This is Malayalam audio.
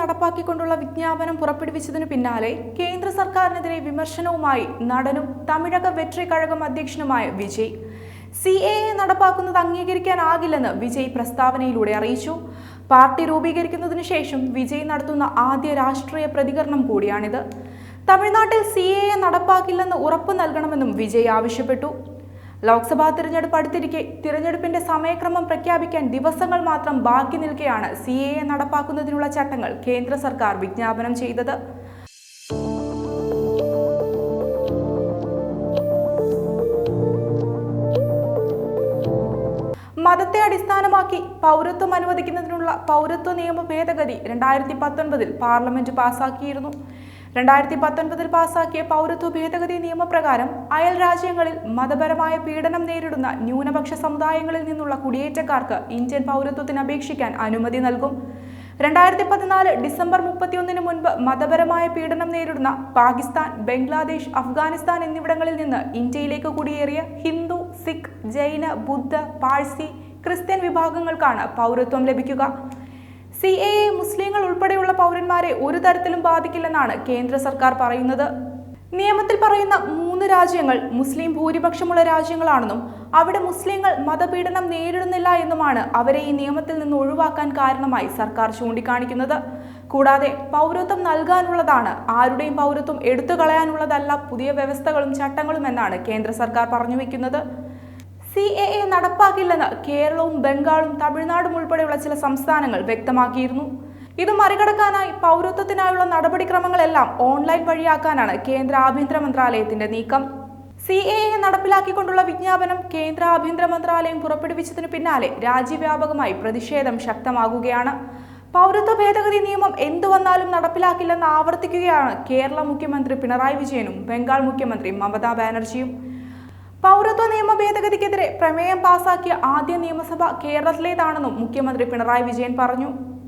നടപ്പാക്കിക്കൊണ്ടുള്ള വിജ്ഞാപനം പുറപ്പെടുവിച്ചതിനു പിന്നാലെ കേന്ദ്ര സർക്കാരിനെതിരെ വിമർശനവുമായി നടനും തമിഴക വെട്രി കഴകം അധ്യക്ഷനുമായ വിജയ്. സി എ എ നടപ്പാക്കുന്നത് അംഗീകരിക്കാനാകില്ലെന്ന് വിജയ് പ്രസ്താവനയിലൂടെ അറിയിച്ചു. പാർട്ടി രൂപീകരിക്കുന്നതിനു ശേഷം വിജയ് നടത്തുന്ന ആദ്യ രാഷ്ട്രീയ പ്രതികരണം കൂടിയാണിത്. തമിഴ്നാട്ടിൽ സി എ എ നടപ്പാക്കില്ലെന്ന് ഉറപ്പു നൽകണമെന്നും വിജയ് ആവശ്യപ്പെട്ടു. ലോക്സഭാ തിരഞ്ഞെടുപ്പ് അടുത്തിരിക്കെ. തിരഞ്ഞെടുപ്പിന്റെ സമയക്രമം പ്രഖ്യാപിക്കാൻ ദിവസങ്ങൾ മാത്രം ബാക്കി നിൽക്കെയാണ് സി എ എ നടപ്പാക്കുന്നതിനുള്ള ചട്ടങ്ങൾ കേന്ദ്ര സർക്കാർ വിജ്ഞാപനം ചെയ്തത്. മതത്തെ അടിസ്ഥാനമാക്കി പൗരത്വം അനുവദിക്കുന്നതിനുള്ള പൗരത്വ നിയമ ഭേദഗതി രണ്ടായിരത്തി പത്തൊൻപതിൽ പാർലമെന്റ് പാസാക്കിയിരുന്നു. രണ്ടായിരത്തി പത്തൊൻപതിൽ പാസാക്കിയ പൗരത്വ ഭേദഗതി നിയമപ്രകാരം അയൽ രാജ്യങ്ങളിൽ മതപരമായ പീഡനം നേരിടുന്ന ന്യൂനപക്ഷ സമുദായങ്ങളിൽ നിന്നുള്ള കുടിയേറ്റക്കാർക്ക് ഇന്ത്യൻ പൗരത്വത്തിന് അപേക്ഷിക്കാൻ അനുമതി നൽകും. രണ്ടായിരത്തി പതിനാല് ഡിസംബർ മുപ്പത്തിയൊന്നിന് മുൻപ് മതപരമായ പീഡനം നേരിടുന്ന പാകിസ്ഥാൻ ബംഗ്ലാദേശ് അഫ്ഗാനിസ്ഥാൻ എന്നിവിടങ്ങളിൽ നിന്ന് ഇന്ത്യയിലേക്ക് കുടിയേറിയ ഹിന്ദു സിഖ് ജൈന ബുദ്ധ പാഴ്സി ക്രിസ്ത്യൻ വിഭാഗങ്ങൾക്കാണ് പൗരത്വം ലഭിക്കുക. സി എ എ മുസ്ലിങ്ങൾ ഉൾപ്പെടെയുള്ള പൗരന്മാരെ ഒരു തരത്തിലും ബാധിക്കില്ലെന്നാണ് കേന്ദ്ര സർക്കാർ പറയുന്നത്. നിയമത്തിൽ പറയുന്ന മൂന്ന് രാജ്യങ്ങൾ മുസ്ലിം ഭൂരിപക്ഷമുള്ള രാജ്യങ്ങളാണെന്നും അവിടെ മുസ്ലിങ്ങൾ മതപീഡനം നേരിടുന്നില്ല എന്നുമാണ് അവരെ ഈ നിയമത്തിൽ നിന്ന് ഒഴിവാക്കാൻ കാരണമായി സർക്കാർ ചൂണ്ടിക്കാണിക്കുന്നത്. കൂടാതെ പൗരത്വം നൽകാനുള്ളതാണ് ആരുടെയും പൗരത്വം എടുത്തു കളയാനുള്ളതല്ല പുതിയ വ്യവസ്ഥകളും ചട്ടങ്ങളും എന്നാണ് കേന്ദ്ര സർക്കാർ പറഞ്ഞു വെക്കുന്നത്. സി എ എ നടപ്പാക്കില്ലെന്ന് കേരളവും ബംഗാളും തമിഴ്നാടും ഉൾപ്പെടെയുള്ള ചില സംസ്ഥാനങ്ങൾ വ്യക്തമാക്കിയിരുന്നു. ഇത് മറികടക്കാനായി പൗരത്വത്തിനായുള്ള നടപടിക്രമങ്ങളെല്ലാം ഓൺലൈൻ വഴിയാക്കാനാണ് കേന്ദ്ര ആഭ്യന്തര മന്ത്രാലയത്തിന്റെ നീക്കം. സി എ എ നടപ്പിലാക്കിക്കൊണ്ടുള്ള വിജ്ഞാപനം കേന്ദ്ര ആഭ്യന്തര മന്ത്രാലയം പുറപ്പെടുവിച്ചതിനു പിന്നാലെ രാജ്യവ്യാപകമായി പ്രതിഷേധം ശക്തമാകുകയാണ്. പൗരത്വ ഭേദഗതി നിയമം എന്തു വന്നാലും നടപ്പിലാക്കില്ലെന്ന് ആവർത്തിക്കുകയാണ് കേരള മുഖ്യമന്ത്രി പിണറായി വിജയനും ബംഗാൾ മുഖ്യമന്ത്രി മമതാ ബാനർജിയും. പൗരത്വ നിയമ ഭേദഗതിക്കെതിരെ പ്രമേയം പാസാക്കിയ ആദ്യ നിയമസഭ കേരളത്തിലേതാണെന്നും മുഖ്യമന്ത്രി പിണറായി വിജയൻ പറഞ്ഞു.